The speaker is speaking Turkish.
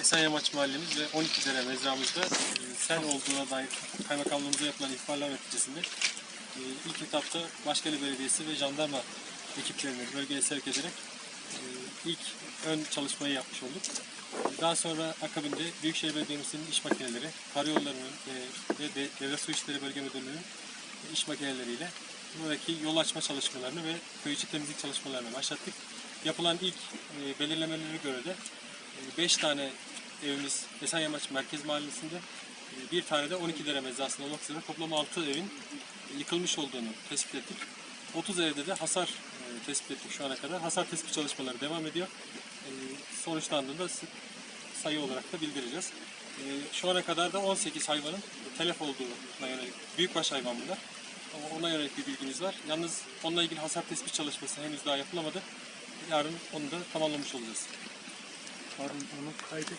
Esenyamaç Mahallemiz ve 12 dere mezramızda e, sel olduğuna dair kaymakamlığımıza yapılan ihbarlar neticesinde e, ilk etapta Başkale Belediyesi ve jandarma ekiplerini bölgeye sevk ederek e, ilk ön çalışmayı yapmış olduk. Daha sonra akabinde Büyükşehir Belediye'mizin iş makineleri, karayollarının ve de- Devlet Su İşleri Bölge Müdürlüğü'nün iş makineleriyle buradaki yol açma çalışmalarını ve köy içi temizlik çalışmalarını başlattık. Yapılan ilk belirlemelere göre de 5 tane evimiz Esenyamaç Merkez Mahallesi'nde, e, bir tane de 12 dere mezrasında olmak üzere toplam 6 evin yıkılmış olduğunu tespit ettik. 30 evde de hasar e, tespit ettik şu ana kadar. Hasar tespit çalışmaları devam ediyor. E, Sonuçlandığında sayı olarak da bildireceğiz. Şu ana kadar da 18 hayvanın telef olduğuna yönelik, büyükbaş hayvan bunlar. Ona yönelik bir bilgimiz var. Yalnız onunla ilgili hasar tespit çalışması henüz daha yapılamadı. Yarın onu da tamamlamış olacağız. Harun onu kaydet.